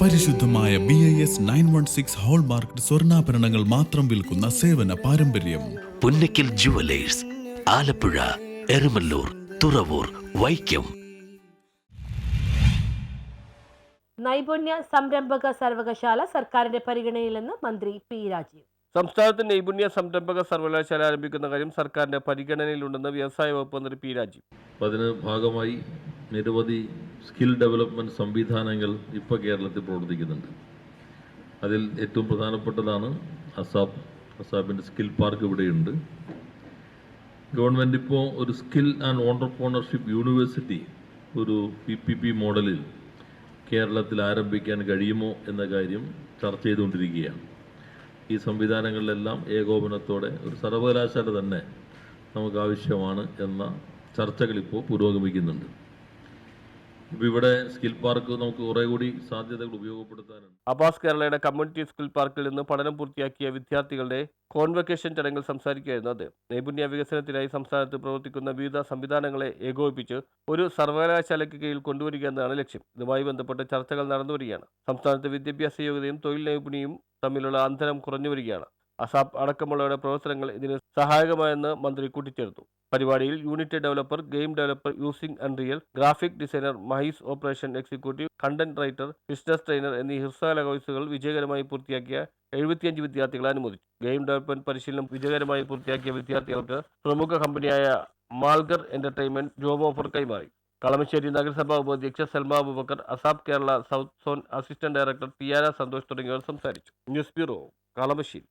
പരിശുദ്ധമായ B I S nine one six hallmark സ്വർണാഭരണങ്ങൾ മാത്രം വിൽക്കുന്ന സേവന പാരമ്പര്യം. പുന്നക്കിൽ ജുവലേഴ്സ് ആലപ്പുഴ എരുമല്ലൂർ തുറവൂർ വൈക്കം. നൈപുണ്യ സംരംഭക സർവകശാല സർക്കാരിന്റെ പരിഗണനയിലെന്ന് മന്ത്രി പി രാജീവ്. സംസ്ഥാനത്ത് നൈപുണ്യ സംരംഭക സർവകലാശാല ആരംഭിക്കുന്ന കാര്യം സർക്കാരിന്റെ പരിഗണനയിലുണ്ടെന്ന് വ്യവസായ വകുപ്പ് മന്ത്രി പി രാജീവ്. അതിന് ഭാഗമായി നിരവധി സ്കിൽ ഡെവലപ്മെന്റ് സംവിധാനങ്ങൾ ഇപ്പോൾ കേരളത്തിൽ പ്രവർത്തിക്കുന്നുണ്ട്. അതിൽ ഏറ്റവും പ്രധാനപ്പെട്ടതാണ് അസാബ്. അസാബിന്റെ സ്കിൽ പാർക്ക് ഇവിടെയുണ്ട്. ഗവൺമെന്റ് ഇപ്പോൾ ഒരു സ്കിൽ ആൻഡ് ഓണ്ടർപ്രണർഷിപ്പ് യൂണിവേഴ്സിറ്റി ഒരു പി പി പി മോഡലിൽ കേരളത്തിൽ ആരംഭിക്കാൻ കഴിയുമോ എന്ന കാര്യം ചർച്ച ചെയ്തുകൊണ്ടിരിക്കുകയാണ്. ഈ സംവിധാനങ്ങളിലെല്ലാം ഏകോപനത്തോടെ ഒരു സർവകലാശാല തന്നെ നമുക്ക് ആവശ്യമാണ് എന്ന ചർച്ചകൾ ഇപ്പോൾ പുരോഗമിക്കുന്നുണ്ട്. ഇവിടെ സ്കിൽ പാർക്ക് നമുക്ക് കുറെ കൂടി സാധ്യതകൾ ഉപയോഗപ്പെടുത്താനുണ്ട്. അബാസ് കേരളയുടെ കമ്മ്യൂണിറ്റി സ്കിൽ പാർക്കിൽ നിന്ന് പഠനം പൂർത്തിയാക്കിയ വിദ്യാർത്ഥികളുടെ കോൺവെക്കേഷൻ ചടങ്ങിൽ സംസാരിക്കുകയായിരുന്നു അദ്ദേഹം. നൈപുണ്യ വികസനത്തിനായി സംസ്ഥാനത്ത് പ്രവർത്തിക്കുന്ന വിവിധ സംവിധാനങ്ങളെ ഏകോപിപ്പിച്ച് ഒരു സർവകലാശാലയ്ക്ക് കീഴിൽ കൊണ്ടുവരിക എന്നതാണ് ലക്ഷ്യം. ഇതുമായി ബന്ധപ്പെട്ട ചർച്ചകൾ നടന്നുവരികയാണ്. സംസ്ഥാനത്ത് വിദ്യാഭ്യാസ യോഗ്യതയും തൊഴിൽ നൈപുണ്യവും തമ്മിലുള്ള അന്തരം കുറഞ്ഞു വരികയാണ് അസാപ്പ് അടക്കമുള്ളവരുടെ പ്രവർത്തനങ്ങൾ ഇതിന് സഹായകമായെന്ന് മന്ത്രി കൂട്ടിച്ചേർത്തു. പരിപാടിയിൽ unit developer game developer using unreal graphic designer മഹീസ് operation executive content writer business trainer എന്നീ ഹ്രസ്വകാല കോഴ്സുകൾ വിജയകരമായി പൂർത്തിയാക്കിയ എഴുപത്തിയഞ്ച് വിദ്യാർത്ഥികളെ അനുമോദിച്ചു. ഗെയിം ഡെവലപ്മെന്റ് പരിശീലനം വിജയകരമായി പൂർത്തിയാക്കിയ വിദ്യാർത്ഥികൾക്ക് പ്രമുഖ കമ്പനിയായ മാൾഗർ എന്റർടൈൻമെന്റ് ജോബ് ഓഫർ കൈമാറി. കളമശ്ശേരി നഗരസഭാ ഉപാധ്യക്ഷ Salma Abubakar ASAP Kerala south zone assistant director Piyana Santhosh തുടങ്ങിയവർ സംസാരിച്ചു. News bureau Kalamassery.